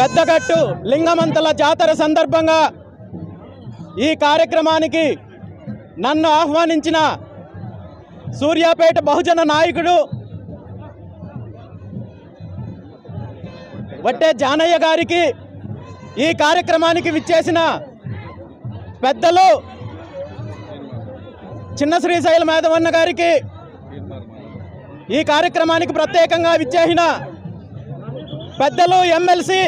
పెద్దగట్టు లింగమంతల జాతర సందర్భంగా ఈ కార్యక్రమానికి నన్ను ఆహ్వానించిన సూర్యాపేట బహుజన నాయకుడు వట్టే జానయ్య గారికి ఈ కార్యక్రమానికి విచ్చేసిన పెద్దలు చిన్న శ్రీశైల మేధవన్న గారికి ఈ కార్యక్రమానికి ప్రత్యేకంగా విచ్చేసిన పెద్దలు ఎమ్మెల్సీ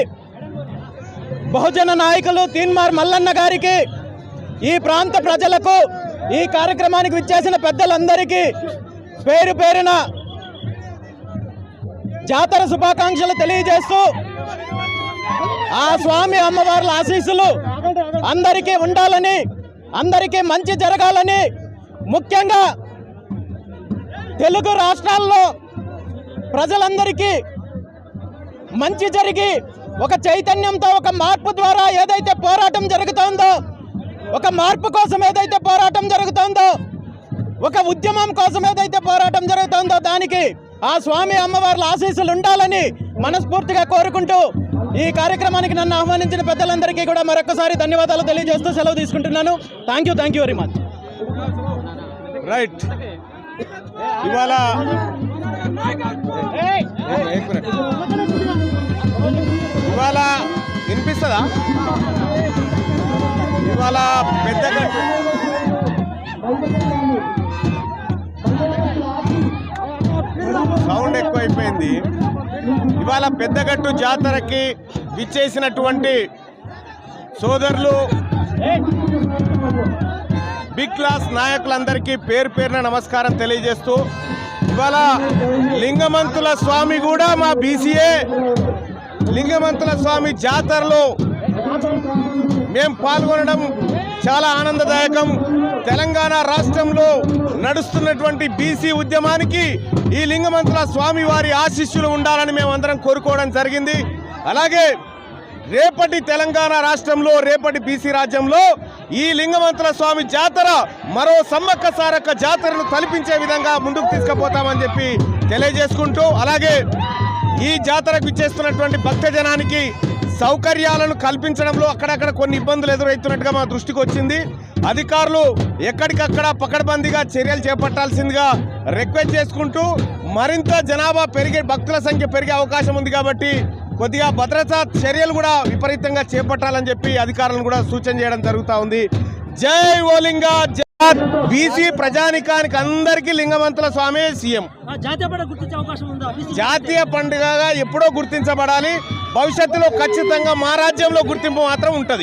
బహుజన నాయకులు తీన్మార్ మల్లన్న గారికి ఈ ప్రాంత ప్రజలకు ఈ కార్యక్రమానికి విచ్చేసిన పెద్దలందరికీ పేరు పేరున జాతర శుభాకాంక్షలు తెలియజేస్తూ ఆ స్వామి అమ్మవార్ల ఆశీస్సులు అందరికీ ఉండాలని అందరికీ మంచి జరగాలని ముఖ్యంగా తెలుగు రాష్ట్రాల్లో ప్రజలందరికీ మంచి జరిగి ఒక చైతన్యంతో ఒక మార్పు ద్వారా ఏదైతే పోరాటం జరుగుతోందో ఒక మార్పు కోసం ఏదైతే పోరాటం జరుగుతోందో ఒక ఉద్యమం కోసం ఏదైతే పోరాటం జరుగుతోందో దానికి ఆ స్వామి అమ్మవార్ల ఆశీస్సులు ఉండాలని మనస్ఫూర్తిగా కోరుకుంటూ ఈ కార్యక్రమానికి నన్ను ఆహ్వానించిన పెద్దలందరికీ కూడా మరొకసారి ధన్యవాదాలు తెలియజేస్తూ సెలవు తీసుకుంటున్నాను thank you thank you very much right ఇవాళ. ఇవాళ వినిపిస్తుందా? ఇవాళ పెద్ద సౌండ్ ఎక్కువైపోయింది. ఇవాళ పెద్దగట్టు జాతరకి విచ్చేసినటువంటి సోదరులు బిగ్ క్లాస్ నాయకులందరికీ పేరు పేరున నమస్కారం తెలియజేస్తూ ఇవాళ లింగమంతుల స్వామి కూడా మా బీసీఏ లింగమంతుల స్వామి జాతరలో మేము పాల్గొనడం చాలా ఆనందదాయకం. తెలంగాణ రాష్ట్రంలో నడుస్తున్నటువంటి బీసీ ఉద్యమానికి ఈ లింగమంతుల స్వామి వారి ఆశీస్సులు ఉండాలని మేము అందరం కోరుకోవడం జరిగింది. అలాగే రేపటి తెలంగాణ రాష్ట్రంలో రేపటి బీసీ రాజ్యంలో ఈ లింగమంతుల స్వామి జాతర మరో సమ్మక్క సారక్క జాతరను తలపించే విధంగా ముందుకు తీసుకుపోతామని చెప్పి తెలియజేసుకుంటూ అలాగే ఈ జాతరకు ఇచ్చేస్తున్నటువంటి భక్తజనానికి సౌకర్యాలను కల్పించడంలో అక్కడక్కడ కొన్ని ఇబ్బందులు ఎదురవుతున్నట్టుగా మా దృష్టికి వచ్చింది. అధికారులు ఎక్కడికక్కడ పకడ్బందీగా చర్యలు చేపట్టాల్సిందిగా రిక్వెస్ట్ చేసుకుంటూ మరింత జనాభా పెరిగే భక్తుల సంఖ్య పెరిగే అవకాశం ఉంది కాబట్టి కొద్దిగా భద్రతా చర్యలు కూడా విపరీతంగా చేపట్టాలని చెప్పి అధికారులను కూడా సూచన చేయడం జరుగుతూ ఉంది. జై ఓలింగా జై బీసీ ప్రజానికానికి అందరికీ లింగమంతుల స్వామి సీఎం. జాతీయ పండుగగా ఎప్పుడో గుర్తించబడాలి. భవిష్యత్తులో ఖచ్చితంగా మా రాజ్యంలో గుర్తింపు మాత్రం ఉంటుంది.